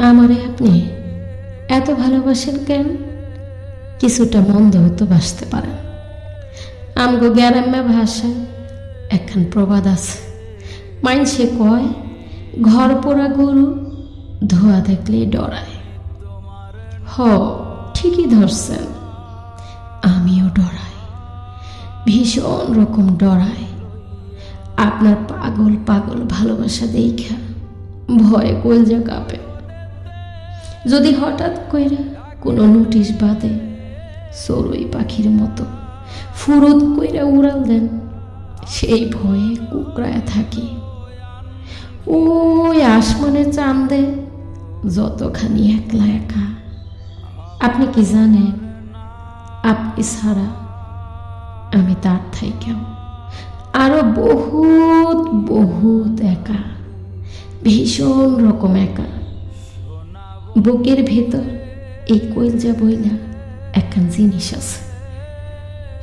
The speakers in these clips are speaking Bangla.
আমারে আপনি এত ভালোবাসেন কেন? কিছুটা মন্দ হতো বাসতে পারেন আমগো গ্যারাম্যা ভাষায় একখান প্রবাদ আছে। মাইনসে কয়, ঘর পোড়া গরু ধোয়া দেখলেই ডরায়। হ, ঠিকই ধরছেন, আমিও ডরাই। ভীষণ রকম ডরাই। আপনার পাগল পাগল ভালোবাসা দেখা ভয়ে কলজা কাঁপে। যদি হঠাৎ কইরা কোনো নোটিশ বাদে চড়ুই পাখির মতো ফুরুত কইরা উড়াল দেন, সেই ভয়ে কুকড়ায় থাকি। ওই আসমানে চাঁদে যতখানি একলা একা। আপনি কি জানেন আপনি ছাড়া আমি তার থাইকেও। আরও বহুত বহুত একা। ভীষণ রকম একা। বুকের ভেতর এই কইলজা বইলা একখান জিনিস আছে।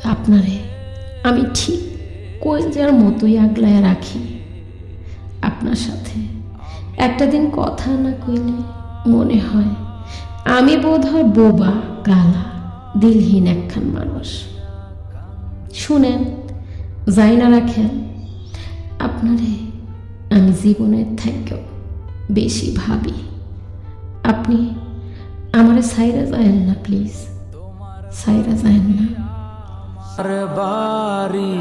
আপনারে আমি ঠিক কইলজার মতোই আগলায় রাখি। আপনার সাথে একটা দিন কথা না কইলে মনে হয় আমি বোধ হয় বোবা কালা দিলহীন একখান মানুষ। শুনেন যাই না রাখেন আপনারে আমি জীবনের থেকেও বেশি ভাবি। আপনি আমার সাইরা যায়েন না প্লিজ সাইরা যায়েন না। বাড়ি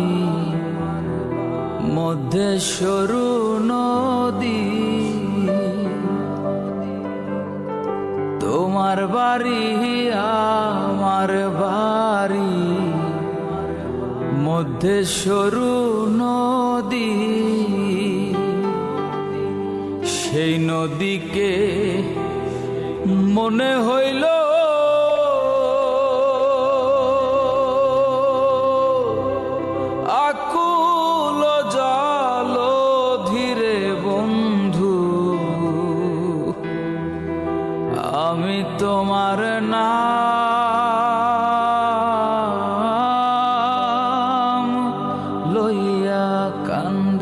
মধ্যে সরু নদী। তোমার বাড়ি, আমার বাড়ি মধ্যে সরু নদী। নদীকে মনে হইল আকুল জাল ধীরে বন্ধু আমি তোমার না লইয়া কান্দ